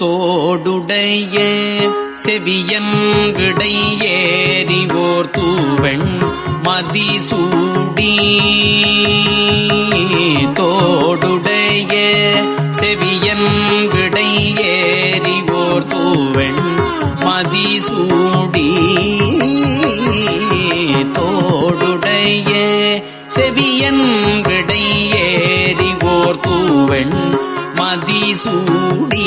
தோடுடைய செவியன் விடை ஏறிவோர் தூவெண் மதிசூடி. தோடுடைய செவியன் விடை ஏறிவோர் தூவெண் மதிசூடி. தோடுடைய செவியன் விடை ஏறிவோர் தூவெண் சூடி.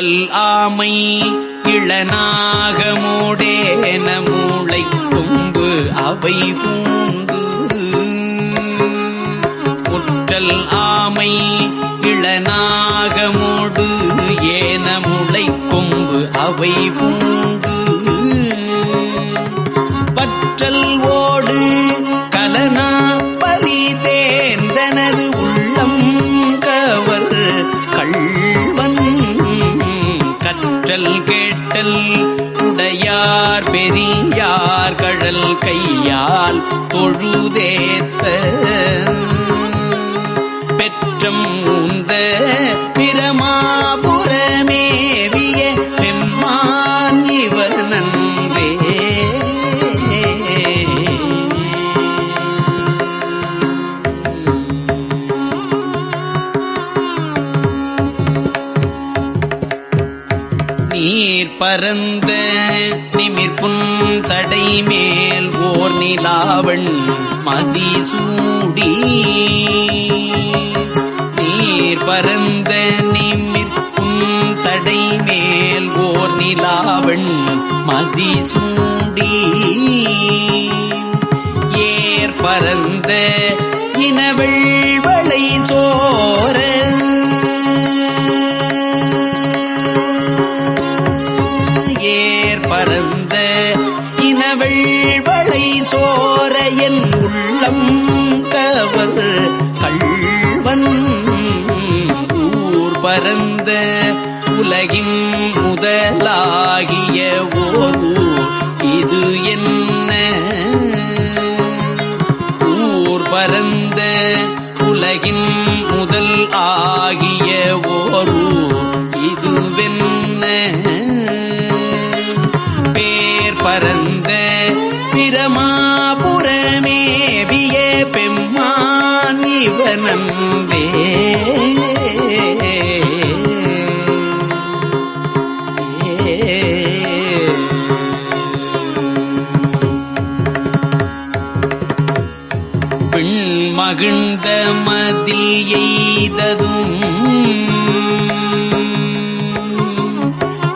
முற்றல் ஆமை இளநாகமோடேன மூளை கொம்பு அவை பூந்து முற்றல் ஆமை இளநாகமோடு ஏன முளை கொம்பு அவை பூந்து por நீர் பரந்த நிமிர்புன் சடை மேல் ஓர் நிலாவண் மதிசூடி. நீர் பரந்த நிமிர்புன் சடை மேல் ஓர் நிலாவண் மதிசூடி. ஏர் பரந்த இனவள் வளை சோர இனவெள்வளை சோர என் உள்ளம் கவர். கள்வன் ஊர் பரந்த உலகின் முதலாகிய ஓர் மகிழ்ந்த மதில் எய்ததும்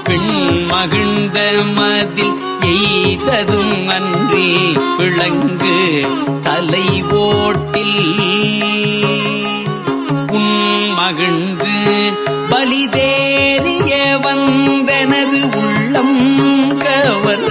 பெண் மகிழ்ந்த மதில் எய்ததும் அன்றி விளங்கு தலை ஓட்டில். உன் மகிழ்ந்து பலிதேறிய வந்தனது உள்ளம் கவர்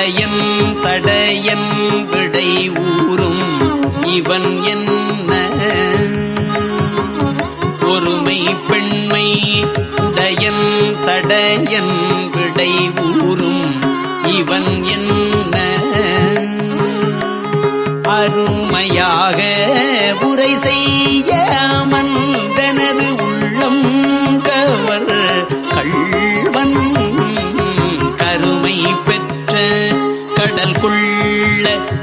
சடையன் சடையன் விடை ஊறும். இவன் என்ன? ஒருமை பெண்மை உடையன் சடையன் விடை ஊறும். இவன் என்ன? அருமையாக உரை செய்ய மந்தனது உள்ளம் கவர் கள்ள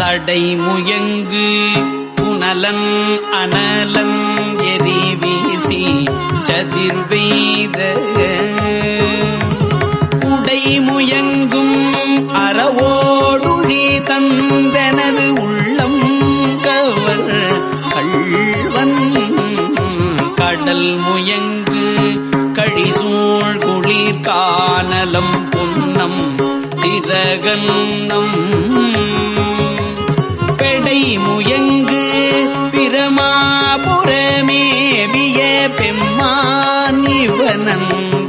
சடை முயங்கு புனலன் அனலன் எரி வீசி சதிர் பெய்த. உடை முயங்கும் அறவோடுழி தந்தனது உள்ளம் கவர் கள்வன். கடல் முயங்கு கழிசூழ் குளிர் கானலம் பொன்னம் சிறகன்னம் பெடை முயங்கு பிரமாபுரமேவிய பெம்மான் இவனன்.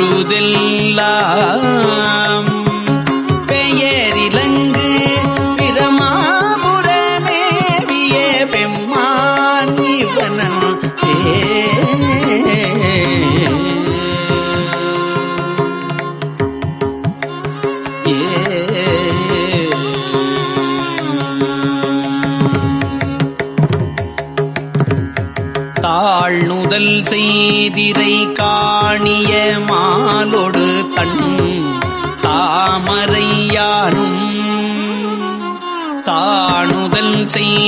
பொழுதெல்லாம்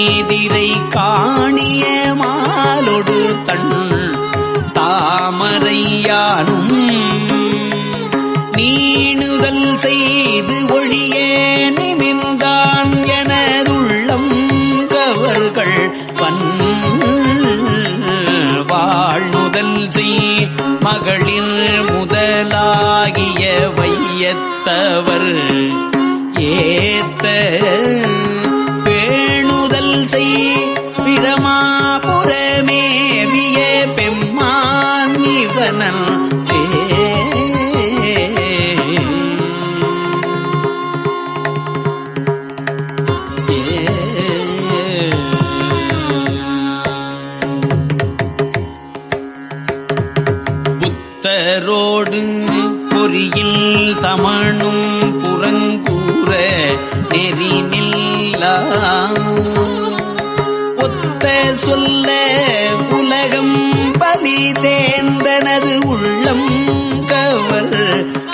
நீதிரை காணிய மாலொடு தன் தாமரையானும். நீணுதல் செய்து ஒழிய நிமிர்ந்தான் எனதுள்ளம் கவர்கள் பன் வாழ்நுதல் செய் மகளிர் முதலாகிய வையத்தவர் ஏத்த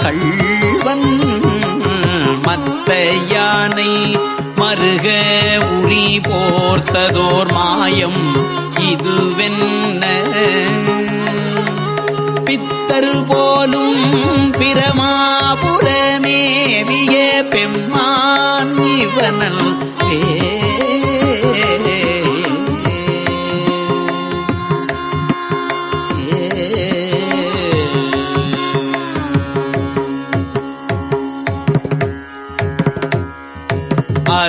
கள்வன் மத்த யானை மருக உரி போர்த்ததோர் மாயம் இதுவென்ன? பித்தரு போலும் பிரமாபுரமேவிய பெம்மான் இவனல் ஏ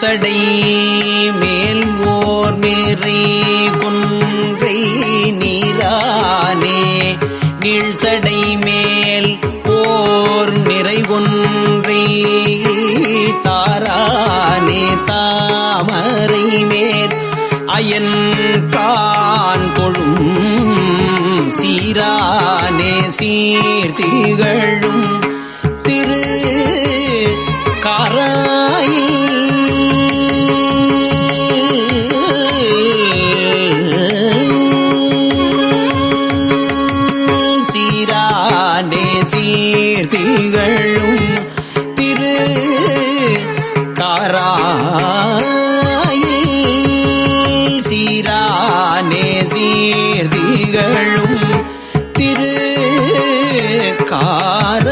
சடை மேல் ஓர் நிறை கொன்றை நீரானே. நீள் சடை மேல் ஓர் நிறை கொன்றை தாரானே. தாமரை மேல் அயன் கான் தொழும் சீரானே. சீர்த்திகள் சீர்திகளும் திரு கார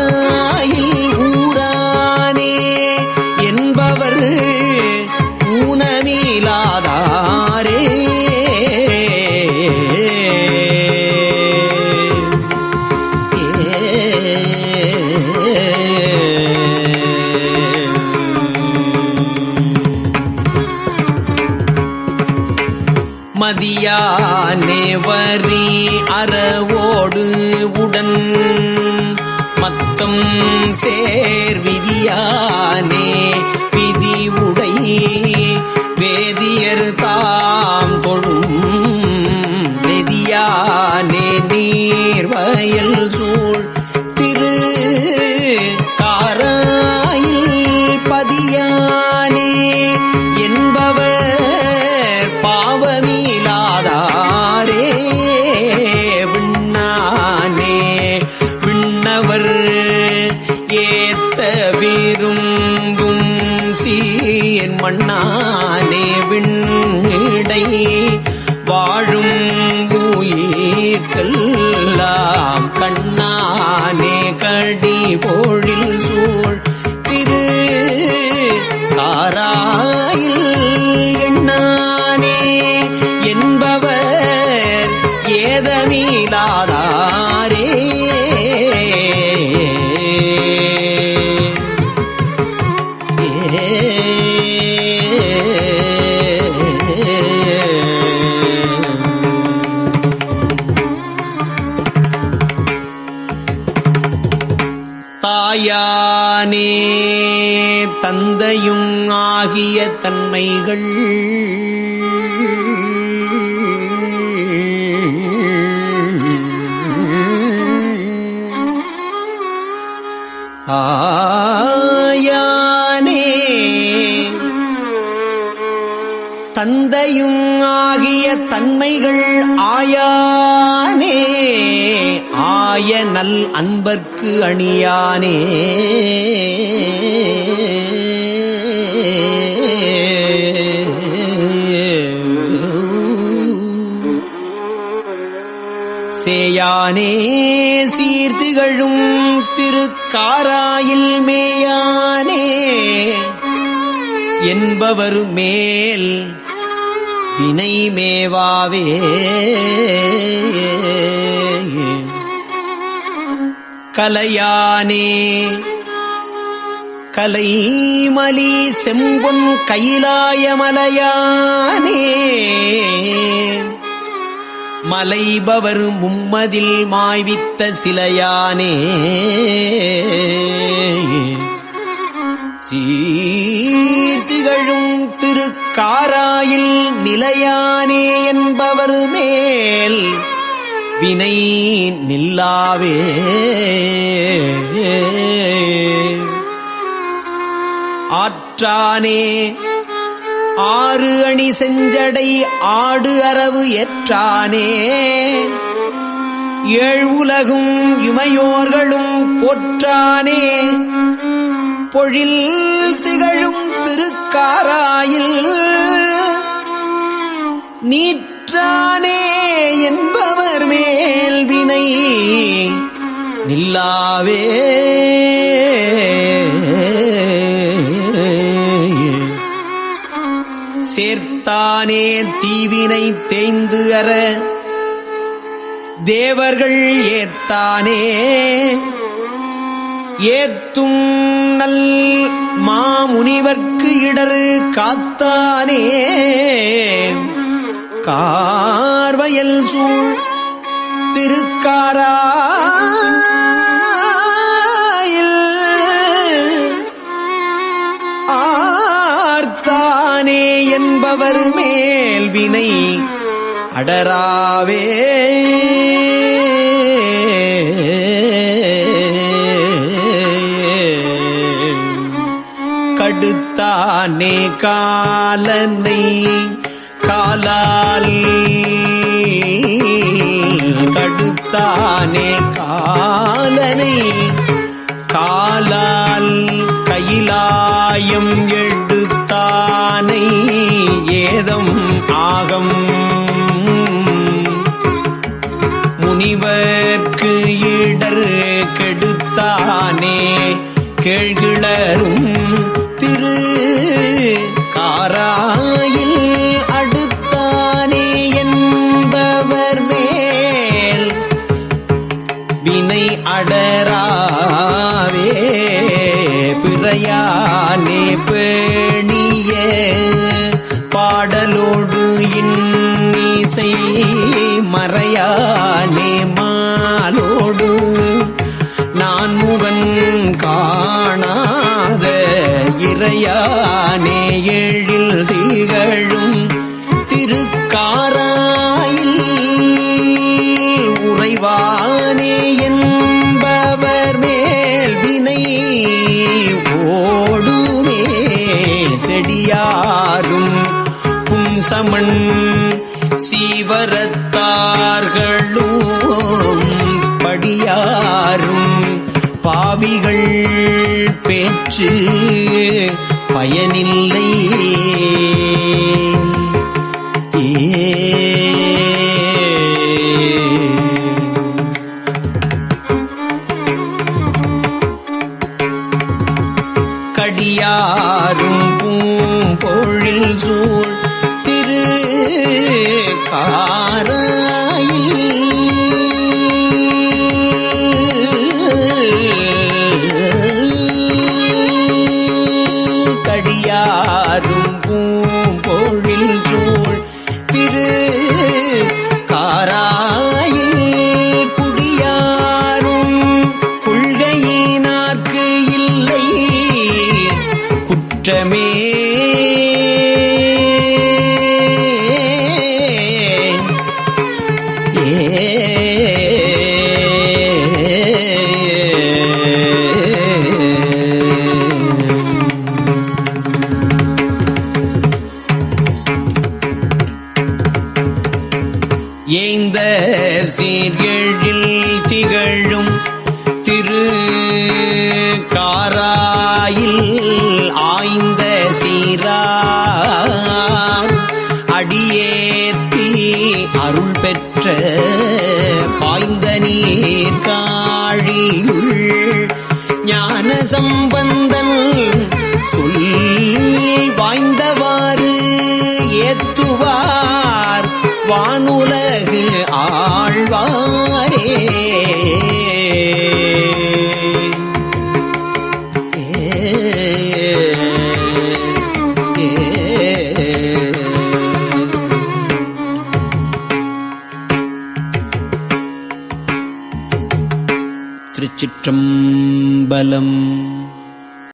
சேர் விதியானே விதி உடை வேதியர் தாம் தன்மைகள் ஆயானே தந்தையும் ஆகிய தன்மைகள் ஆயானே ஆய நல் அன்பர்க்கு அணியானே. சேயானே சீர்த்திகழும் திருக்காராயில் மேயானே. என்பவர் மேல் வினை மேவாவே. கலையானே கலைமலி செம்பொன் கைலாயமலையானே மலைபவர் மும்மதில் மாய்வித்த சிலையானே. சீர்த்திகழும் திருக்காராயில் நிலையானே என்பவர் மேல் வினை நில்லாவே. ஆற்றானே ஆறு அணி செஞ்சடை ஆடு அரவு ஏற்றானே. ஏழ் உலகும் இமையோர்களும் போற்றானே. பொழில் திகழும் திருக்காராயில் நீற்றானே என்பவர் மேல் வினை நில்லாவே. தானே தீவினை தேய்ந்து அற. தேவர்கள் ஏத்தானே. ஏத்தும் நல் மாமுனிவர்க்கு இடரு காத்தானே. கார்வயல் சூழ் திருக்காரா. அவர் மேல் வினை அடராவே. கடுத்தானே காலனை காலால். கடுத்தானே காலனை காலால். கையிலாயம் எடுத்தானை ஆகம் முனிவர்க்கு இடர் கெடுத்தானே. கேழ்கிளரும் amarra பொய்கள் பேச்சு பயனில்லை. ஏ. கடியாரும் பூம்பொழில் சு அடியேத்தி அருள் பெற்ற பாய்ந்த நீர் காழியுள் ஞான சம்பந்தன் சொல்லி வாய்ந்தவாறு ஏத்துவார் வானுலகு ஆழ்வார். म्बलम्